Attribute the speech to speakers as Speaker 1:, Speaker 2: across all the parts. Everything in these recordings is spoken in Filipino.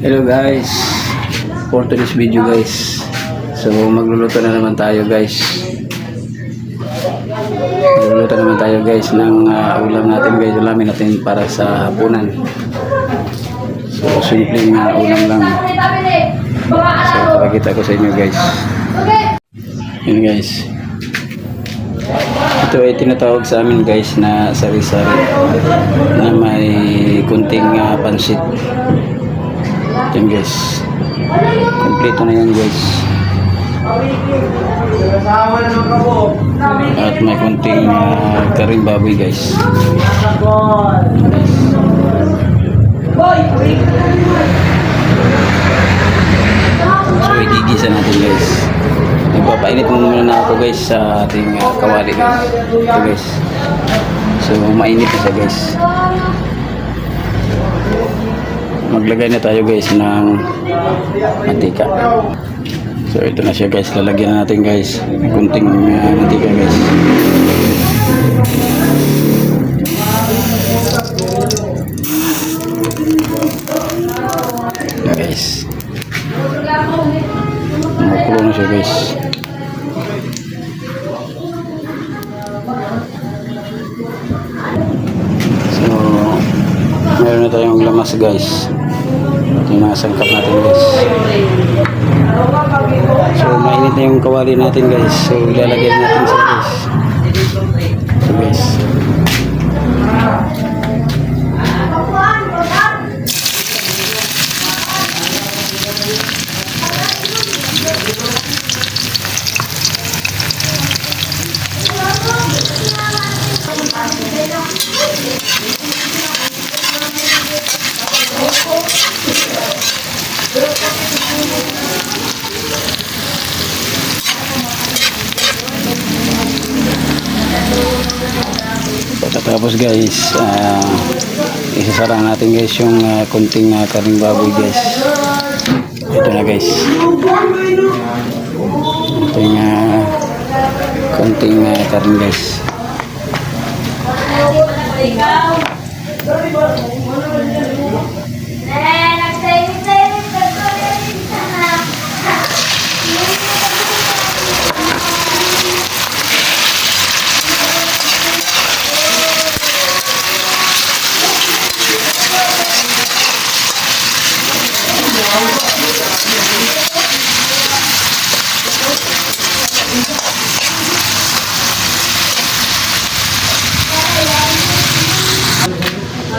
Speaker 1: Hello guys. For today's video guys. So magluluto na naman tayo guys. Magluluto naman tayo guys ng ah, ulam natin guys. Ulamin natin para sa hapunan. So simpleng uh, ulam lang. So pakita ko sa inyo guys. Yun guys. Ito ay tinatawag sa amin guys na sari-sari na may kunting uh, pansit yan guys. Kompleto na yan guys. At may kunting uh, karing baboy guys. So igigisa natin guys. Nagpapainit muna na ako guys sa ating uh, kawali guys. Ito guys. So mainit na siya guys maglagay na tayo guys ng mantika. So ito na siya guys. Lalagyan na natin guys. Kunting uh, mantika guys. Yan, guys. Makulo na siya guys. So meron na tayong lamas guys tinasangkap natin guys. So mainit na yung kawali natin guys. So ilalagay natin sa guys so guys Pagkatapos guys, ah isasara natin guys yung ah, kunting uh, karing baboy guys. Ito na guys. Ito yung uh, kunting uh, karing guys.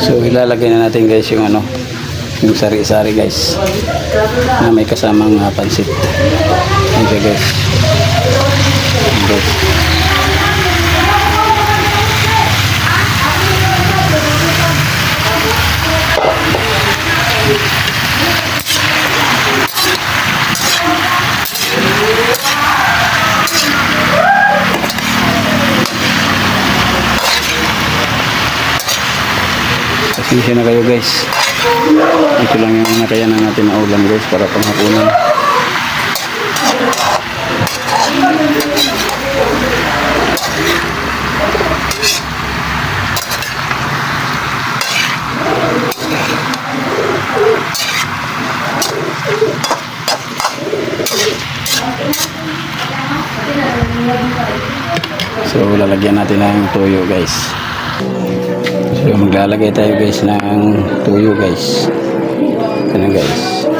Speaker 1: So ilalagay na natin guys yung ano, yung sari-sari guys. Na may kasamang uh, pansit. Ito guys. Ito. Pasensya na kayo guys. Ito lang yung nakayanan natin na ulam guys para panghapunan. So lalagyan natin ng toyo guys. So maglalagay tayo guys ng tuyo guys. Ano guys.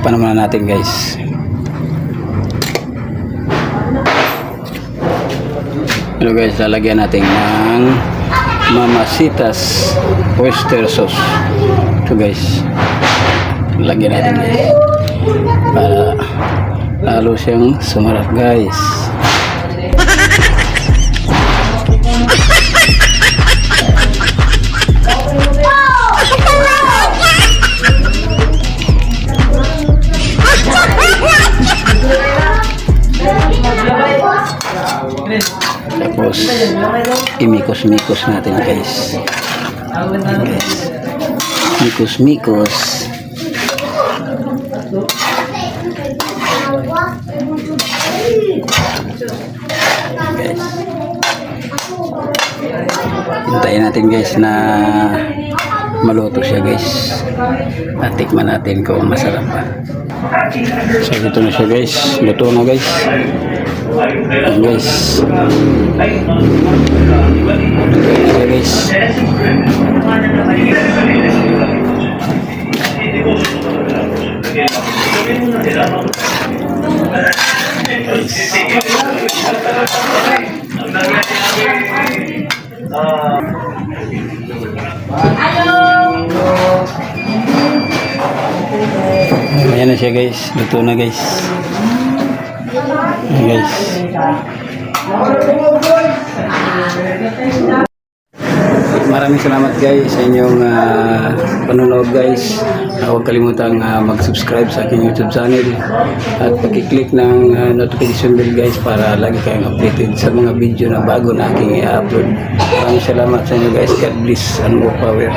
Speaker 1: Takpan naman natin guys. Hello guys, lalagyan natin ng mamasitas oyster sauce. Ito guys. Lagyan natin guys. Para lalo siyang sumarap guys. Imikos-mikos natin guys. Ayan, guys. Mikos-mikos. Guys. Hintayin natin guys na maluto siya guys. At tikman natin kung masarap pa. So dito na siya guys. Luto na guys. Guys. Guys. Ayan na siya guys. Luto na guys. Guys. Maraming salamat guys sa inyong ah, panonood guys. Uh, huwag kalimutang ah, mag-subscribe sa aking YouTube channel at pag-click ng ah, notification bell guys para lagi kayong updated sa mga video na bago na aking i-upload. Maraming salamat sa inyo guys. God bless and more power.